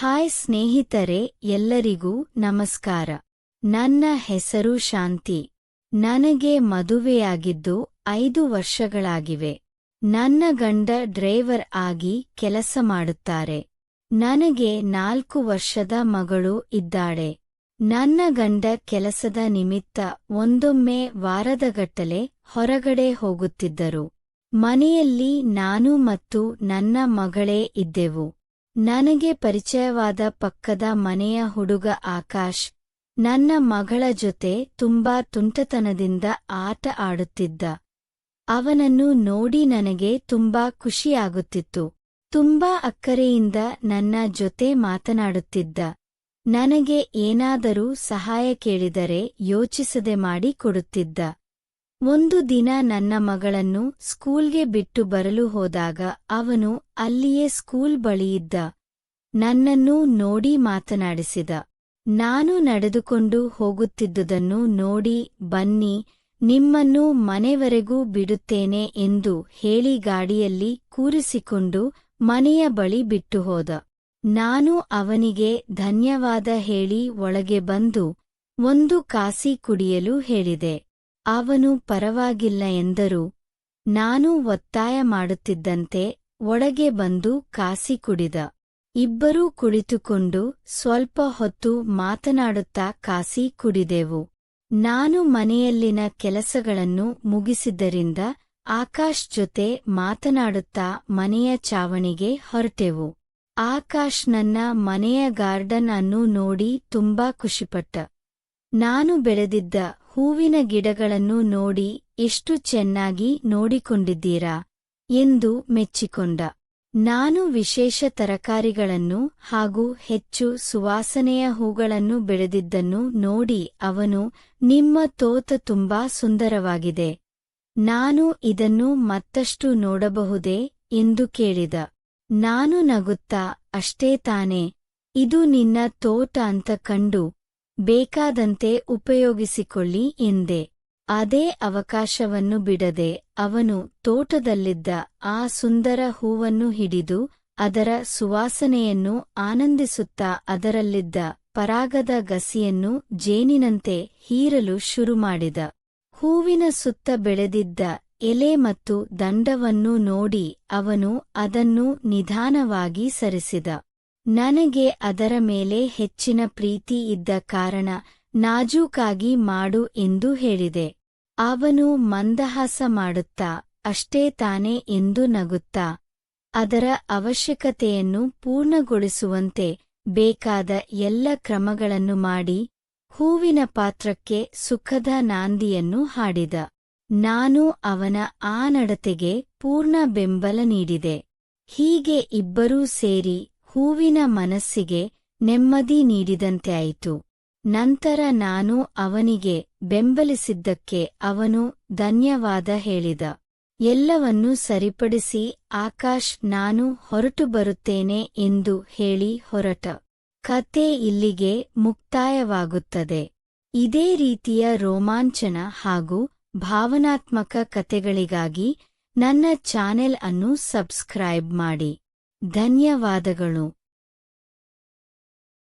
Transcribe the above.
Hi ಸ್ನೇಹಿತರೆ, ಎಲ್ಲರಿಗೂ ನಮಸ್ಕಾರ. ನನ್ನ ಹೆಸರು ಶಾಂತಿ. ನನಗೆ ಮದುವೆಯಾಗಿದ್ದು ಐದು ವರ್ಷಗಳಾಗಿವೆ. ನನ್ನ ಗಂಡ ಡ್ರೈವರ್ ಆಗಿ ಕೆಲಸ ಮಾಡುತ್ತಾರೆ. ನನಗೆ ನಾಲ್ಕು ವರ್ಷದ ಮಗಳು ಇದ್ದಾಳೆ. ನನ್ನ ಗಂಡ ಕೆಲಸದ ನಿಮಿತ್ತ ಒಂದೊಮ್ಮೆ ವಾರದಗಟ್ಟಲೆ ಹೊರಗಡೆ ಹೋಗುತ್ತಿದ್ದರು. ಮನೆಯಲ್ಲಿ ನಾನು ಮತ್ತು ನನ್ನ ಮಗಳೇ ಇದ್ದೆವು. ನನಗೆ ಪರಿಚಯವಾದ ಪಕ್ಕದ ಮನೆಯ ಹುಡುಗ ಆಕಾಶ್. ನನ್ನ ಮಗಳ ಜೊತೆ ತುಂಬಾ ತುಂಟತನದಿಂದ ಆಟ ಆಡುತ್ತಿದ್ದ. ಅವನನ್ನು ನೋಡಿ ನನಗೆ ತುಂಬಾ ಖುಷಿಯಾಗುತ್ತಿತ್ತು. ತುಂಬಾ ಅಕ್ಕರೆಯಿಂದ ನನ್ನ ಜೊತೆ ಮಾತನಾಡುತ್ತಿದ್ದ. ನನಗೆ ಏನಾದರೂ ಸಹಾಯ ಕೇಳಿದರೆ ಯೋಚಿಸದೆ ಮಾಡಿ ಕೊಡುತ್ತಿದ್ದ. ಒಂದು ದಿನ ನನ್ನ ಮಗಳನ್ನು ಸ್ಕೂಲ್ಗೆ ಬಿಟ್ಟು ಬರಲು ಹೋದಾಗ ಅವನು ಅಲ್ಲಿಯೇ ಸ್ಕೂಲ್ ಬಳಿಯಿದ್ದ ನನ್ನನ್ನು ನೋಡಿ ಮಾತನಾಡಿಸಿದ. ನಾನು ನಡೆದುಕೊಂಡು ಹೋಗುತ್ತಿದ್ದುದನ್ನು ನೋಡಿ, ಬನ್ನಿ, ನಿಮ್ಮನ್ನು ಮನೆವರೆಗೂ ಬಿಡುತ್ತೇನೆ ಎಂದು ಹೇಳಿ ಗಾಡಿಯಲ್ಲಿ ಕೂರಿಸಿಕೊಂಡು ಮನೆಯ ಬಳಿ ಬಿಟ್ಟು ಹೋದ. ನಾನು ಅವನಿಗೆ ಧನ್ಯವಾದ ಹೇಳಿ ಒಳಗೆ ಬಂದು ಒಂದು ಕಾಸಿ ಕುಡಿಯಲು ಹೇಳಿದೆ. ಅವನು ಪರವಾಗಿಲ್ಲ ಎಂದರು. ನಾನು ಒತ್ತಾಯ ಮಾಡುತ್ತಿದ್ದಂತೆ ಒಳಗೆ ಬಂದು ಕಾಸಿ ಕುಡಿದ. ಇಬ್ಬರೂ ಕುಳಿತುಕೊಂಡು ಸ್ವಲ್ಪ ಹೊತ್ತು ಮಾತನಾಡುತ್ತಾ ಕಾಸಿ ಕುಡಿದೆವು. ನಾನು ಮನೆಯಲ್ಲಿನ ಕೆಲಸಗಳನ್ನು ಮುಗಿಸಿದ್ದರಿಂದ ಆಕಾಶ್ ಜೊತೆ ಮಾತನಾಡುತ್ತಾ ಮನೆಯ ಚಾವಣಿಗೆ ಹೊರಟೆವು. ಆಕಾಶ್ ನನ್ನ ಮನೆಯ ಗಾರ್ಡನ್ ಅನ್ನು ನೋಡಿ ತುಂಬಾ ಖುಷಿಪಟ್ಟ. ನಾನು ಬೆಳೆದಿದ್ದ ಹೂವಿನ ಗಿಡಗಳನ್ನು ನೋಡಿ ಎಷ್ಟು ಚೆನ್ನಾಗಿ ನೋಡಿಕೊಂಡಿದ್ದೀರಾ ಎಂದು ಮೆಚ್ಚಿಕೊಂಡ. ನಾನು ವಿಶೇಷ ತರಕಾರಿಗಳನ್ನು ಹಾಗೂ ಹೆಚ್ಚು ಸುವಾಸನೆಯ ಹೂಗಳನ್ನು ಬೆಳೆದಿದ್ದನ್ನು ನೋಡಿ ಅವನು, ನಿಮ್ಮ ತೋತ ತುಂಬಾ ಸುಂದರವಾಗಿದೆ. ನಾನು ಇದನ್ನು ಮತ್ತಷ್ಟು ನೋಡಬಹುದೇ ಎಂದು ಕೇಳಿದ. ನಾನು ನಗುತ್ತಾ, ಅಷ್ಟೇ ತಾನೇ. ಇದು ನಿನ್ನ ತೋಟ ಅಂತ ಕಂಡು ಬೇಕಾದಂತೆ ಉಪಯೋಗಿಸಿಕೊಳ್ಳಿ ಎಂದೆ. ಅದೇ ಅವಕಾಶವನ್ನು ಬಿಡದೆ ಅವನು ತೋಟದಲ್ಲಿದ್ದ ಆ ಸುಂದರ ಹೂವನ್ನು ಹಿಡಿದು ಅದರ ಸುವಾಸನೆಯನ್ನು ಆನಂದಿಸುತ್ತಾ ಅದರಲ್ಲಿದ್ದ ಪರಾಗದ ಗಸಿಯನ್ನು ಜೇನಿನಂತೆ ಹೀರಲು ಶುರುಮಾಡಿದ. ಹೂವಿನ ಸುತ್ತ ಬೆಳೆದಿದ್ದ ಎಲೆ ಮತ್ತು ದಂಡವನ್ನು ನೋಡಿ ಅವನು ಅದನ್ನು ನಿಧಾನವಾಗಿ ಸರಿಸಿದ. ನನಗೆ ಅದರ ಮೇಲೆ ಹೆಚ್ಚಿನ ಪ್ರೀತಿ ಇದ್ದ ಕಾರಣ ನಾಜೂಕಾಗಿ ಮಾಡು ಎಂದು ಹೇಳಿದೆ. ಅವನು ಮಂದಹಾಸ ಮಾಡುತ್ತಾ, ಅಷ್ಟೇ ತಾನೆ ಎಂದು ನಗುತ್ತಾ, ಅದರ ಅವಶ್ಯಕತೆಯನ್ನು ಪೂರ್ಣಗೊಳಿಸುವಂತೆ ಬೇಕಾದ ಎಲ್ಲ ಕ್ರಮಗಳನ್ನು ಮಾಡಿ, ಹೂವಿನ ಪಾತ್ರಕ್ಕೆ ಸುಖದ ನಾಂದಿಯನ್ನು ಹಾಡಿದ. ನಾನು ಅವನ ಆ ನಡತೆಗೆ ಪೂರ್ಣ ಬೆಂಬಲ ನೀಡಿದೆ. ಹೀಗೆ ಇಬ್ಬರೂ ಸೇರಿ ಹೂವಿನ ಮನಸ್ಸಿಗೆ ನೆಮ್ಮದಿ ನೀಡಿದಂತೆ ಆಯಿತು. ನಂತರ ನಾನು ಅವನಿಗೆ ಬೆಂಬಲಿಸಿದ್ದಕ್ಕೆ ಅವನು ಧನ್ಯವಾದ ಹೇಳಿದ. ಎಲ್ಲವನ್ನೂ ಸರಿಪಡಿಸಿ ಆಕಾಶ್ ನಾನು ಹೊರಟು ಬರುತ್ತೇನೆ ಎಂದು ಹೇಳಿ ಹೊರಟ. ಕತೆ ಇಲ್ಲಿಗೆ ಮುಕ್ತಾಯವಾಗುತ್ತದೆ. ಇದೇ ರೀತಿಯ ರೋಮಾಂಚನ ಹಾಗೂ ಭಾವನಾತ್ಮಕ ಕತೆಗಳಿಗಾಗಿ ನನ್ನ ಚಾನೆಲ್ ಅನ್ನು ಸಬ್ಸ್ಕ್ರೈಬ್ ಮಾಡಿ. ಧನ್ಯವಾದಗಳು.